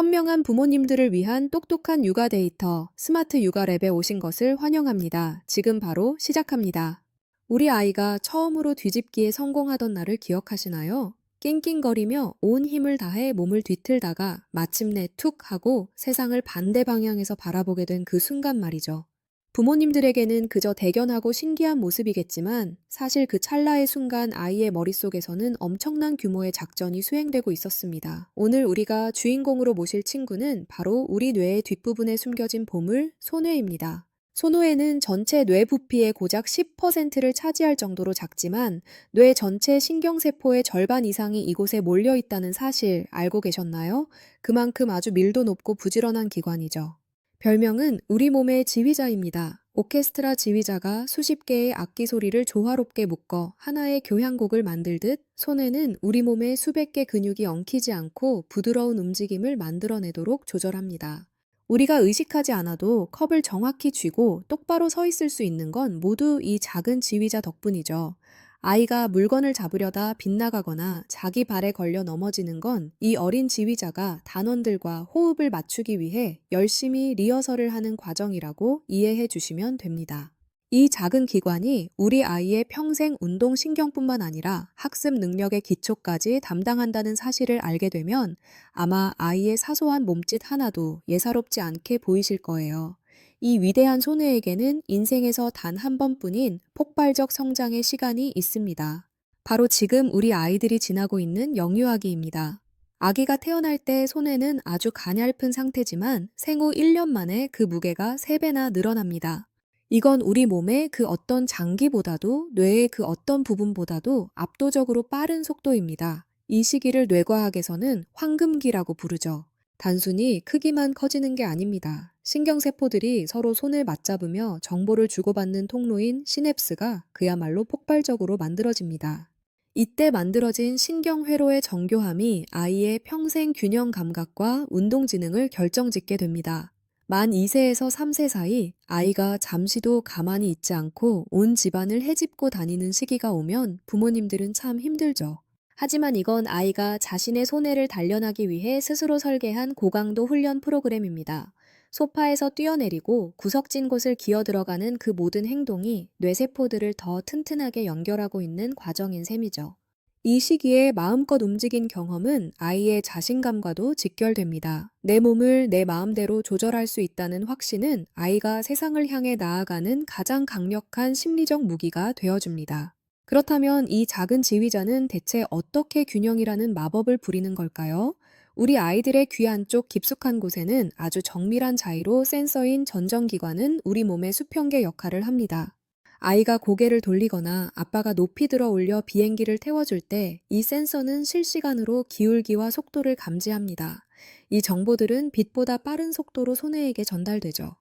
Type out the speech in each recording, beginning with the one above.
현명한 부모님들을 위한 똑똑한 육아 데이터 스마트 육아 랩에 오신 것을 환영합니다. 지금 바로 시작합니다. 우리 아이가 처음으로 뒤집기에 성공하던 날을 기억하시나요? 낑낑거리며 온 힘을 다해 몸을 뒤틀다가 마침내 툭 하고 세상을 반대 방향에서 바라보게 된 그 순간 말이죠. 부모님들에게는 그저 대견하고 신기한 모습이겠지만 사실 그 찰나의 순간 아이의 머릿속에서는 엄청난 규모의 작전이 수행되고 있었습니다. 오늘 우리가 주인공으로 모실 친구는 바로 우리 뇌의 뒷부분에 숨겨진 보물 소뇌입니다. 소노에는 전체 뇌 부피의 고작 10%를 차지할 정도로 작지만 뇌 전체 신경세포의 절반 이상이 이곳에 몰려 있다는 사실 알고 계셨나요? 그만큼 아주 밀도 높고 부지런한 기관이죠. 별명은 우리 몸의 지휘자입니다. 오케스트라 지휘자가 수십 개의 악기 소리를 조화롭게 묶어 하나의 교향곡을 만들듯 손에는 우리 몸의 수백 개 근육이 엉키지 않고 부드러운 움직임을 만들어내도록 조절합니다. 우리가 의식하지 않아도 컵을 정확히 쥐고 똑바로 서 있을 수 있는 건 모두 이 작은 지휘자 덕분이죠. 아이가 물건을 잡으려다 빗나가거나 자기 발에 걸려 넘어지는 건 이 어린 지휘자가 단원들과 호흡을 맞추기 위해 열심히 리허설을 하는 과정이라고 이해해 주시면 됩니다. 이 작은 기관이 우리 아이의 평생 운동 신경뿐만 아니라 학습 능력의 기초까지 담당한다는 사실을 알게 되면 아마 아이의 사소한 몸짓 하나도 예사롭지 않게 보이실 거예요. 이 위대한 소녀에게는 인생에서 단 한 번뿐인 폭발적 성장의 시간이 있습니다. 바로 지금 우리 아이들이 지나고 있는 영유아기입니다. 아기가 태어날 때 손에는 아주 가냘픈 상태지만 생후 1년 만에 그 무게가 3배나 늘어납니다. 이건 우리 몸의 그 어떤 장기보다도 뇌의 그 어떤 부분보다도 압도적으로 빠른 속도입니다. 이 시기를 뇌과학에서는 황금기라고 부르죠. 단순히 크기만 커지는 게 아닙니다. 신경세포들이 서로 손을 맞잡으며 정보를 주고받는 통로인 시냅스가 그야말로 폭발적으로 만들어집니다. 이때 만들어진 신경회로의 정교함이 아이의 평생 균형 감각과 운동 지능을 결정짓게 됩니다. 만 2세에서 3세 사이 아이가 잠시도 가만히 있지 않고 온 집안을 헤집고 다니는 시기가 오면 부모님들은 참 힘들죠. 하지만 이건 아이가 자신의 손해를 단련하기 위해 스스로 설계한 고강도 훈련 프로그램입니다. 소파에서 뛰어내리고 구석진 곳을 기어 들어가는 그 모든 행동이 뇌세포들을 더 튼튼하게 연결하고 있는 과정인 셈이죠. 이 시기에 마음껏 움직인 경험은 아이의 자신감과도 직결됩니다. 내 몸을 내 마음대로 조절할 수 있다는 확신은 아이가 세상을 향해 나아가는 가장 강력한 심리적 무기가 되어줍니다. 그렇다면 이 작은 지휘자는 대체 어떻게 균형이라는 마법을 부리는 걸까요? 우리 아이들의 귀 안쪽 깊숙한 곳에는 아주 정밀한 자위로 센서인 전정기관은 우리 몸의 수평계 역할을 합니다. 아이가 고개를 돌리거나 아빠가 높이 들어 올려 비행기를 태워줄 때 이 센서는 실시간으로 기울기와 속도를 감지합니다. 이 정보들은 빛보다 빠른 속도로 손해에게 전달되죠.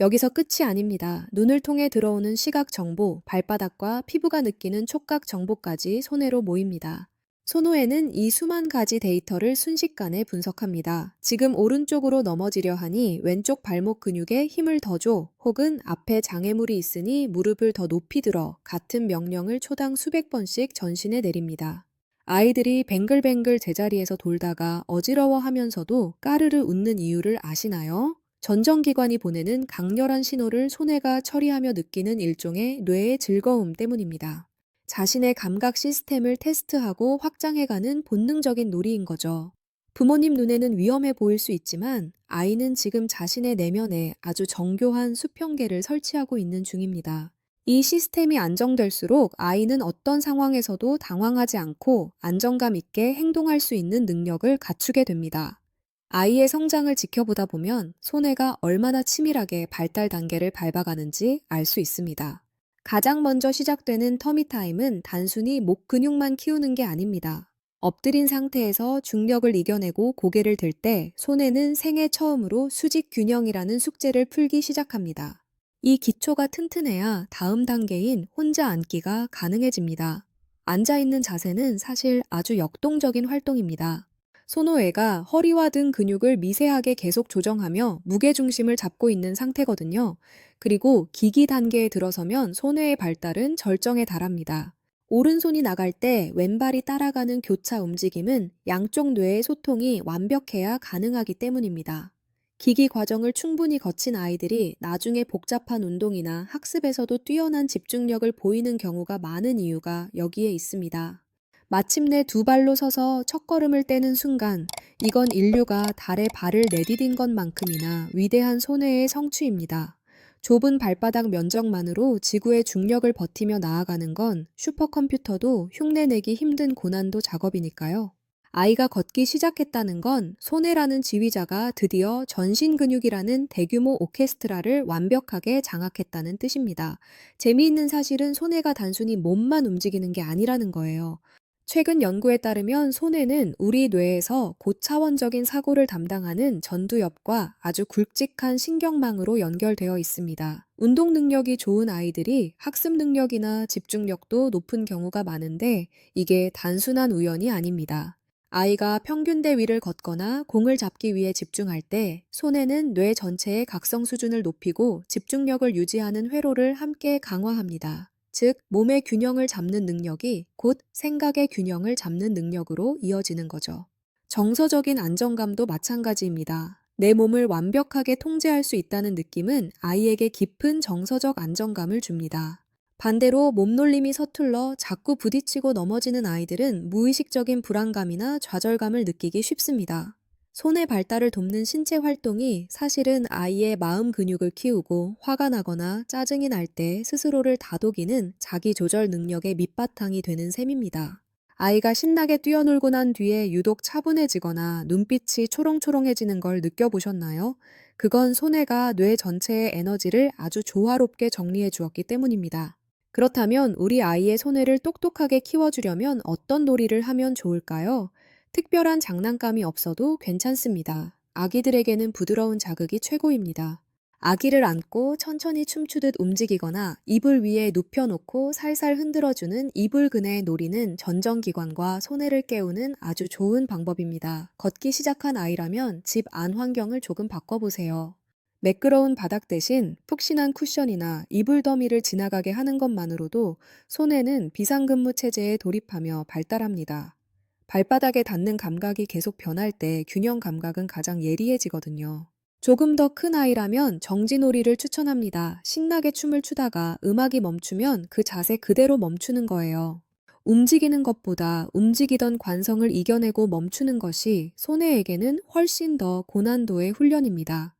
여기서 끝이 아닙니다. 눈을 통해 들어오는 시각 정보, 발바닥과 피부가 느끼는 촉각 정보까지 손해로 모입니다. 소노에는 이 수만 가지 데이터를 순식간에 분석합니다. 지금 오른쪽으로 넘어지려 하니 왼쪽 발목 근육에 힘을 더 줘, 혹은 앞에 장애물이 있으니 무릎을 더 높이 들어 같은 명령을 초당 수백 번씩 전신에 내립니다. 아이들이 뱅글뱅글 제자리에서 돌다가 어지러워 하면서도 까르르 웃는 이유를 아시나요? 전정기관이 보내는 강렬한 신호를 손해가 처리하며 느끼는 일종의 뇌의 즐거움 때문입니다. 자신의 감각 시스템을 테스트하고 확장해가는 본능적인 놀이인 거죠. 부모님 눈에는 위험해 보일 수 있지만 아이는 지금 자신의 내면에 아주 정교한 수평계를 설치하고 있는 중입니다. 이 시스템이 안정될수록 아이는 어떤 상황에서도 당황하지 않고 안정감 있게 행동할 수 있는 능력을 갖추게 됩니다. 아이의 성장을 지켜보다 보면 손해가 얼마나 치밀하게 발달 단계를 밟아가는지 알 수 있습니다. 가장 먼저 시작되는 터미타임은 단순히 목 근육만 키우는 게 아닙니다. 엎드린 상태에서 중력을 이겨내고 고개를 들 때 손에는 생애 처음으로 수직 균형이라는 숙제를 풀기 시작합니다. 이 기초가 튼튼해야 다음 단계인 혼자 앉기가 가능해집니다. 앉아있는 자세는 사실 아주 역동적인 활동입니다. 소노에가 허리와 등 근육을 미세하게 계속 조정하며 무게중심을 잡고 있는 상태거든요. 그리고 기기 단계에 들어서면 소뇌의 발달은 절정에 달합니다. 오른손이 나갈 때 왼발이 따라가는 교차 움직임은 양쪽 뇌의 소통이 완벽해야 가능하기 때문입니다. 기기 과정을 충분히 거친 아이들이 나중에 복잡한 운동이나 학습에서도 뛰어난 집중력을 보이는 경우가 많은 이유가 여기에 있습니다. 마침내 두 발로 서서 첫걸음을 떼는 순간, 이건 인류가 달에 발을 내디딘 것만큼이나 위대한 손해의 성취입니다. 좁은 발바닥 면적만으로 지구의 중력을 버티며 나아가는 건 슈퍼컴퓨터도 흉내내기 힘든 고난도 작업이니까요. 아이가 걷기 시작했다는 건 손해라는 지휘자가 드디어 전신 근육이라는 대규모 오케스트라를 완벽하게 장악했다는 뜻입니다. 재미있는 사실은 손해가 단순히 몸만 움직이는 게 아니라는 거예요. 최근 연구에 따르면 손해는 우리 뇌에서 고차원적인 사고를 담당하는 전두엽과 아주 굵직한 신경망으로 연결되어 있습니다. 운동 능력이 좋은 아이들이 학습 능력이나 집중력도 높은 경우가 많은데 이게 단순한 우연이 아닙니다. 아이가 평균대 위를 걷거나 공을 잡기 위해 집중할 때 손해는 뇌 전체의 각성 수준을 높이고 집중력을 유지하는 회로를 함께 강화합니다. 즉, 몸의 균형을 잡는 능력이 곧 생각의 균형을 잡는 능력으로 이어지는 거죠. 정서적인 안정감도 마찬가지입니다. 내 몸을 완벽하게 통제할 수 있다는 느낌은 아이에게 깊은 정서적 안정감을 줍니다. 반대로 몸놀림이 서툴러 자꾸 부딪히고 넘어지는 아이들은 무의식적인 불안감이나 좌절감을 느끼기 쉽습니다. 손의 발달을 돕는 신체 활동이 사실은 아이의 마음 근육을 키우고 화가 나거나 짜증이 날 때 스스로를 다독이는 자기 조절 능력의 밑바탕이 되는 셈입니다. 아이가 신나게 뛰어놀고 난 뒤에 유독 차분해지거나 눈빛이 초롱초롱해지는 걸 느껴보셨나요? 그건 손해가 뇌 전체의 에너지를 아주 조화롭게 정리해 주었기 때문입니다. 그렇다면 우리 아이의 손해를 똑똑하게 키워주려면 어떤 놀이를 하면 좋을까요? 특별한 장난감이 없어도 괜찮습니다. 아기들에게는 부드러운 자극이 최고입니다. 아기를 안고 천천히 춤추듯 움직이거나 이불 위에 눕혀놓고 살살 흔들어주는 이불그네 놀이는 전정기관과 손해를 깨우는 아주 좋은 방법입니다. 걷기 시작한 아이라면 집 안 환경을 조금 바꿔보세요. 매끄러운 바닥 대신 푹신한 쿠션이나 이불 더미를 지나가게 하는 것만으로도 손해는 비상근무 체제에 돌입하며 발달합니다. 발바닥에 닿는 감각이 계속 변할 때 균형 감각은 가장 예리해지거든요. 조금 더 큰 아이라면 정지놀이를 추천합니다. 신나게 춤을 추다가 음악이 멈추면 그 자세 그대로 멈추는 거예요. 움직이는 것보다 움직이던 관성을 이겨내고 멈추는 것이 손해에게는 훨씬 더 고난도의 훈련입니다.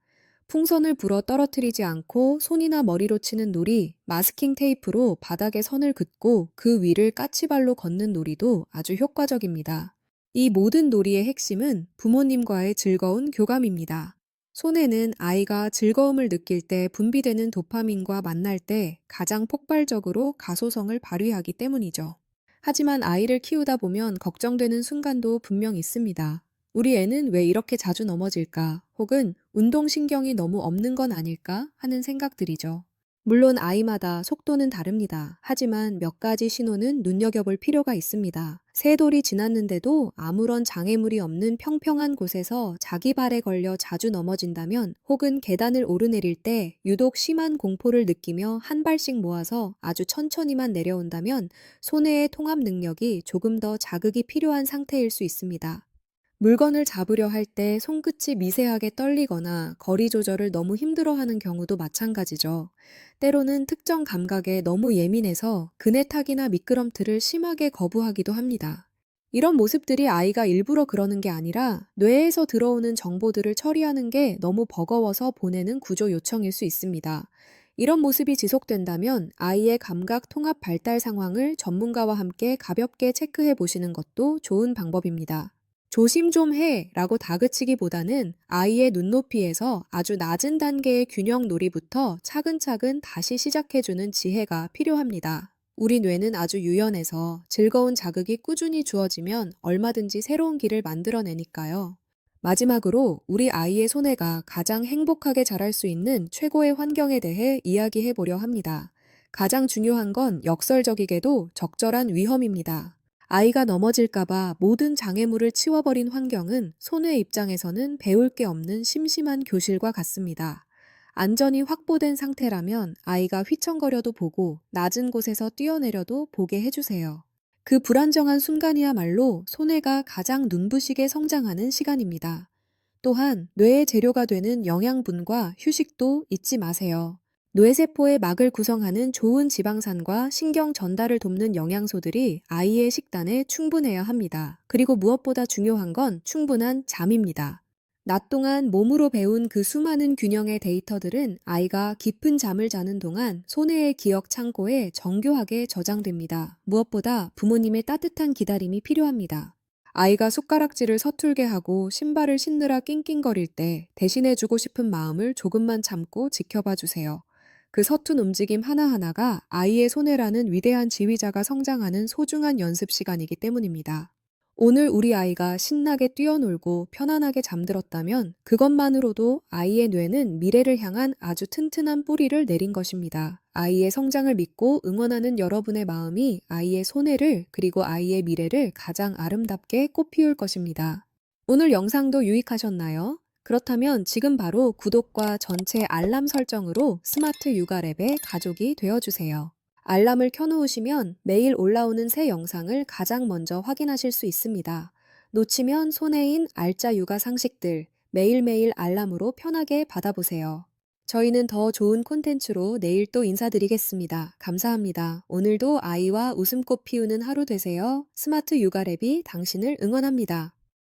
풍선을 불어 떨어뜨리지 않고 손이나 머리로 치는 놀이, 마스킹 테이프로 바닥에 선을 긋고 그 위를 까치발로 걷는 놀이도 아주 효과적입니다. 이 모든 놀이의 핵심은 부모님과의 즐거운 교감입니다. 손해는 아이가 즐거움을 느낄 때 분비되는 도파민과 만날 때 가장 폭발적으로 가소성을 발휘하기 때문이죠. 하지만 아이를 키우다 보면 걱정되는 순간도 분명 있습니다. 우리 애는 왜 이렇게 자주 넘어질까? 혹은 운동신경이 너무 없는 건 아닐까? 하는 생각들이죠. 물론 아이마다 속도는 다릅니다. 하지만 몇 가지 신호는 눈여겨볼 필요가 있습니다. 새 돌이 지났는데도 아무런 장애물이 없는 평평한 곳에서 자기 발에 걸려 자주 넘어진다면 혹은 계단을 오르내릴 때 유독 심한 공포를 느끼며 한 발씩 모아서 아주 천천히만 내려온다면 손해의 통합 능력이 조금 더 자극이 필요한 상태일 수 있습니다. 물건을 잡으려 할 때 손끝이 미세하게 떨리거나 거리 조절을 너무 힘들어하는 경우도 마찬가지죠. 때로는 특정 감각에 너무 예민해서 그네탁이나 미끄럼틀을 심하게 거부하기도 합니다. 이런 모습들이 아이가 일부러 그러는 게 아니라 뇌에서 들어오는 정보들을 처리하는 게 너무 버거워서 보내는 구조 요청일 수 있습니다. 이런 모습이 지속된다면 아이의 감각 통합 발달 상황을 전문가와 함께 가볍게 체크해 보시는 것도 좋은 방법입니다. 조심 좀 해 라고 다그치기보다는 아이의 눈높이에서 아주 낮은 단계의 균형 놀이부터 차근차근 다시 시작해주는 지혜가 필요합니다. 우리 뇌는 아주 유연해서 즐거운 자극이 꾸준히 주어지면 얼마든지 새로운 길을 만들어내니까요. 마지막으로 우리 아이의 손해가 가장 행복하게 자랄 수 있는 최고의 환경에 대해 이야기해 보려 합니다. 가장 중요한 건 역설적이게도 적절한 위험입니다. 아이가 넘어질까봐 모든 장애물을 치워버린 환경은 손의 입장에서는 배울 게 없는 심심한 교실과 같습니다. 안전이 확보된 상태라면 아이가 휘청거려도 보고 낮은 곳에서 뛰어내려도 보게 해주세요. 그 불안정한 순간이야말로 소뇌가 가장 눈부시게 성장하는 시간입니다. 또한 뇌의 재료가 되는 영양분과 휴식도 잊지 마세요. 뇌세포의 막을 구성하는 좋은 지방산과 신경 전달을 돕는 영양소들이 아이의 식단에 충분해야 합니다. 그리고 무엇보다 중요한 건 충분한 잠입니다. 낮 동안 몸으로 배운 그 수많은 균형의 데이터들은 아이가 깊은 잠을 자는 동안 소뇌의 기억 창고에 정교하게 저장됩니다. 무엇보다 부모님의 따뜻한 기다림이 필요합니다. 아이가 손가락질을 서툴게 하고 신발을 신느라 낑낑거릴 때 대신해주고 싶은 마음을 조금만 참고 지켜봐 주세요. 그 서툰 움직임 하나하나가 아이의 손해라는 위대한 지휘자가 성장하는 소중한 연습 시간이기 때문입니다. 오늘 우리 아이가 신나게 뛰어놀고 편안하게 잠들었다면 그것만으로도 아이의 뇌는 미래를 향한 아주 튼튼한 뿌리를 내린 것입니다. 아이의 성장을 믿고 응원하는 여러분의 마음이 아이의 손해를 그리고 아이의 미래를 가장 아름답게 꽃피울 것입니다. 오늘 영상도 유익하셨나요? 그렇다면 지금 바로 구독과 전체 알람 설정으로 스마트 육아랩의 가족이 되어주세요. 알람을 켜놓으시면 매일 올라오는 새 영상을 가장 먼저 확인하실 수 있습니다. 놓치면 손해인 알짜 육아 상식들 매일매일 알람으로 편하게 받아보세요. 저희는 더 좋은 콘텐츠로 내일 또 인사드리겠습니다. 감사합니다. 오늘도 아이와 웃음꽃 피우는 하루 되세요. 스마트 육아랩이 당신을 응원합니다.